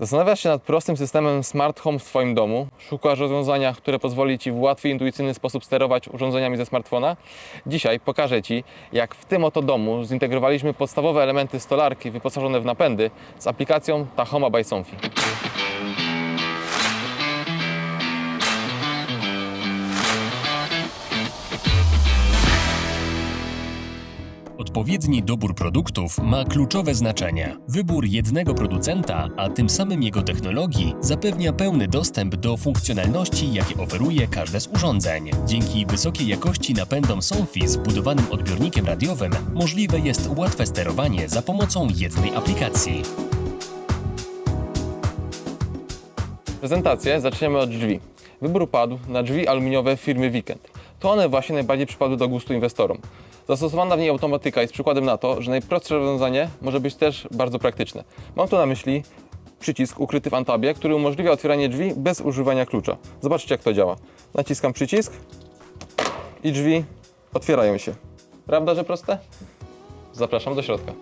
Zastanawiasz się nad prostym systemem Smart Home w Twoim domu? Szukasz rozwiązania, które pozwoli Ci w łatwy, intuicyjny sposób sterować urządzeniami ze smartfona? Dzisiaj pokażę Ci, jak w tym oto domu zintegrowaliśmy podstawowe elementy stolarki wyposażone w napędy z aplikacją Tahoma by. Odpowiedni dobór produktów ma kluczowe znaczenie. Wybór jednego producenta, a tym samym jego technologii, zapewnia pełny dostęp do funkcjonalności, jakie oferuje każde z urządzeń. Dzięki wysokiej jakości napędom Somfy z budowanym odbiornikiem radiowym możliwe jest łatwe sterowanie za pomocą jednej aplikacji. Prezentację zaczniemy od drzwi. Wybór padł na drzwi aluminiowe firmy Weekend. To one właśnie najbardziej przypadły do gustu inwestorom. Zastosowana w niej automatyka jest przykładem na to, że najprostsze rozwiązanie może być też bardzo praktyczne. Mam tu na myśli przycisk ukryty w Antabie, który umożliwia otwieranie drzwi bez używania klucza. Zobaczcie jak to działa. Naciskam przycisk i drzwi otwierają się. Prawda, że proste? Zapraszam do środka.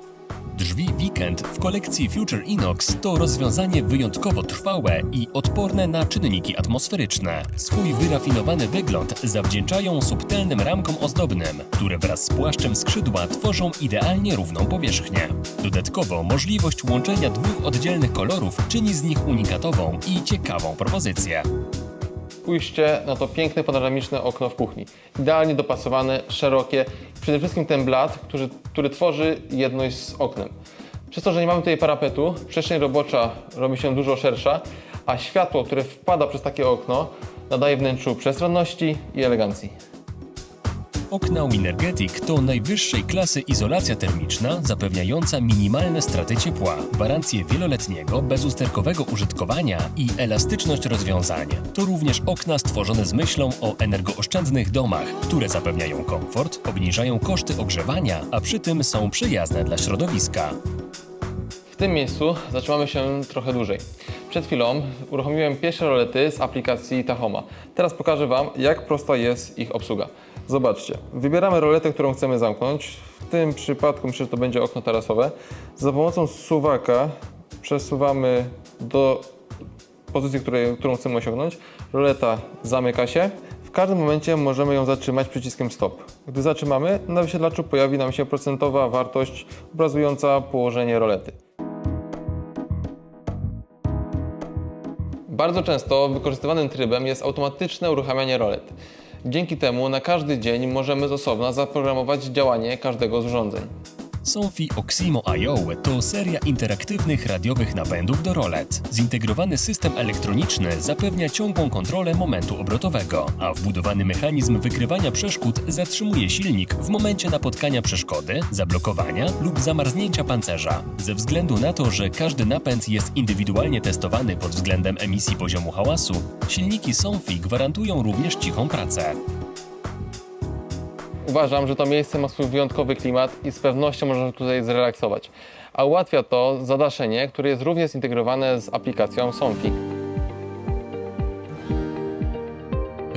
Drzwi Weekend w kolekcji Future Inox to rozwiązanie wyjątkowo trwałe i odporne na czynniki atmosferyczne. Swój wyrafinowany wygląd zawdzięczają subtelnym ramkom ozdobnym, które wraz z płaszczem skrzydła tworzą idealnie równą powierzchnię. Dodatkowo możliwość łączenia dwóch oddzielnych kolorów czyni z nich unikatową i ciekawą propozycję. Spójrzcie na to piękne panoramiczne okno w kuchni. Idealnie dopasowane, szerokie. Przede wszystkim ten blat, który, który tworzy jedność z oknem. Przez to, że nie mamy tutaj parapetu, przestrzeń robocza robi się dużo szersza, a światło, które wpada przez takie okno, nadaje wnętrzu przestronności i elegancji. Okna Winergetic to najwyższej klasy izolacja termiczna zapewniająca minimalne straty ciepła, gwarancję wieloletniego, bezusterkowego użytkowania i elastyczność rozwiązania. To również okna stworzone z myślą o energooszczędnych domach, które zapewniają komfort, obniżają koszty ogrzewania, a przy tym są przyjazne dla środowiska. W tym miejscu zatrzymamy się trochę dłużej. Przed chwilą uruchomiłem pierwsze rolety z aplikacji Tahoma. Teraz pokażę Wam, jak prosta jest ich obsługa. Zobaczcie, wybieramy roletę, którą chcemy zamknąć. W tym przypadku myślę, że to będzie okno tarasowe. Za pomocą suwaka przesuwamy do pozycji, której, którą chcemy osiągnąć. Roleta zamyka się. W każdym momencie możemy ją zatrzymać przyciskiem stop. Gdy zatrzymamy, na wyświetlaczu pojawi nam się procentowa wartość obrazująca położenie rolety. Bardzo często wykorzystywanym trybem jest automatyczne uruchamianie rolet. Dzięki temu na każdy dzień możemy z osobna zaprogramować działanie każdego z urządzeń. Somfy Oximo IO to seria interaktywnych radiowych napędów do rolet. Zintegrowany system elektroniczny zapewnia ciągłą kontrolę momentu obrotowego, a wbudowany mechanizm wykrywania przeszkód zatrzymuje silnik w momencie napotkania przeszkody, zablokowania lub zamarznięcia pancerza. Ze względu na to, że każdy napęd jest indywidualnie testowany pod względem emisji poziomu hałasu, silniki Somfy gwarantują również cichą pracę. Uważam, że to miejsce ma swój wyjątkowy klimat i z pewnością można tutaj zrelaksować. A ułatwia to zadaszenie, które jest również zintegrowane z aplikacją Somfy.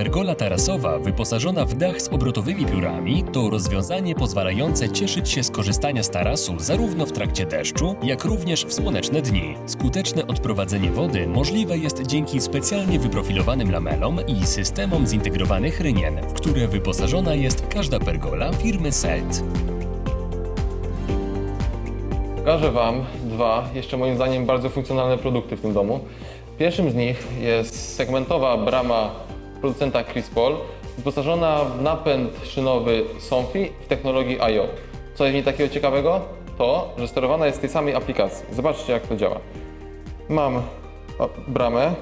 Pergola tarasowa wyposażona w dach z obrotowymi piórami to rozwiązanie pozwalające cieszyć się z korzystania z tarasu zarówno w trakcie deszczu, jak również w słoneczne dni. Skuteczne odprowadzenie wody możliwe jest dzięki specjalnie wyprofilowanym lamelom i systemom zintegrowanych rynien, w które wyposażona jest każda pergola firmy Selt. Pokażę Wam dwa, jeszcze moim zdaniem bardzo funkcjonalne produkty w tym domu. Pierwszym z nich jest segmentowa brama producenta Crispol, wyposażona w napęd szynowy Somfy w technologii IO. Co jest w niej takiego ciekawego? To, że sterowana jest z tej samej aplikacji. Zobaczcie jak to działa. Mam bramę,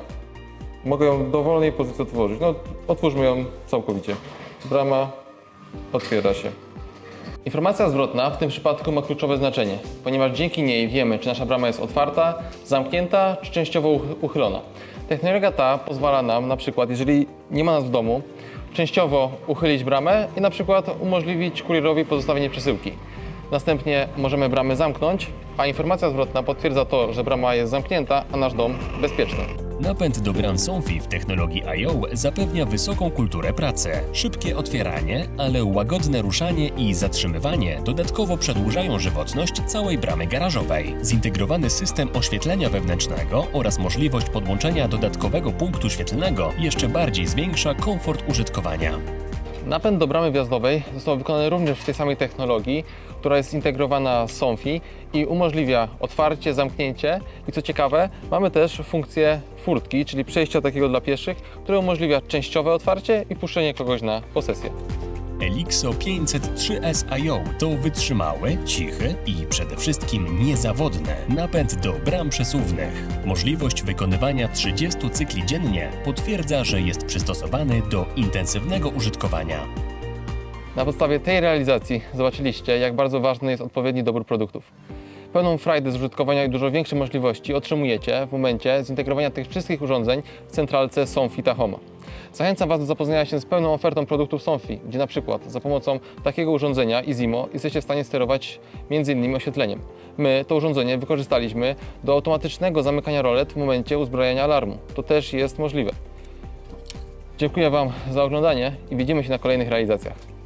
mogę ją w dowolnej pozycji otworzyć. No, otwórzmy ją całkowicie. Brama otwiera się. Informacja zwrotna w tym przypadku ma kluczowe znaczenie, ponieważ dzięki niej wiemy, czy nasza brama jest otwarta, zamknięta, czy częściowo uch- uchylona. Technologia ta pozwala nam na przykład, jeżeli nie ma nas w domu, częściowo uchylić bramę i na przykład umożliwić kurierowi pozostawienie przesyłki. Następnie możemy bramę zamknąć a informacja zwrotna potwierdza to, że brama jest zamknięta, a nasz dom bezpieczny. Napęd do bram Sonfi w technologii IO zapewnia wysoką kulturę pracy. Szybkie otwieranie, ale łagodne ruszanie i zatrzymywanie dodatkowo przedłużają żywotność całej bramy garażowej. Zintegrowany system oświetlenia wewnętrznego oraz możliwość podłączenia dodatkowego punktu świetlnego jeszcze bardziej zwiększa komfort użytkowania. Napęd do bramy wjazdowej został wykonany również w tej samej technologii, która jest zintegrowana z SONFI i umożliwia otwarcie, zamknięcie i co ciekawe, mamy też funkcję furtki, czyli przejścia takiego dla pieszych, które umożliwia częściowe otwarcie i puszczenie kogoś na posesję. Elixo 503S IO to wytrzymały, cichy i przede wszystkim niezawodny napęd do bram przesuwnych. Możliwość wykonywania 30 cykli dziennie potwierdza, że jest przystosowany do intensywnego użytkowania. Na podstawie tej realizacji zobaczyliście, jak bardzo ważny jest odpowiedni dobór produktów. Pełną frajdę z użytkowania i dużo większe możliwości otrzymujecie w momencie zintegrowania tych wszystkich urządzeń w centralce Sonfi Tahoma. Zachęcam Was do zapoznania się z pełną ofertą produktów Sonfi, gdzie na przykład za pomocą takiego urządzenia Izimo jesteście w stanie sterować m.in. oświetleniem. My to urządzenie wykorzystaliśmy do automatycznego zamykania rolet w momencie uzbrojenia alarmu. To też jest możliwe. Dziękuję Wam za oglądanie i widzimy się na kolejnych realizacjach.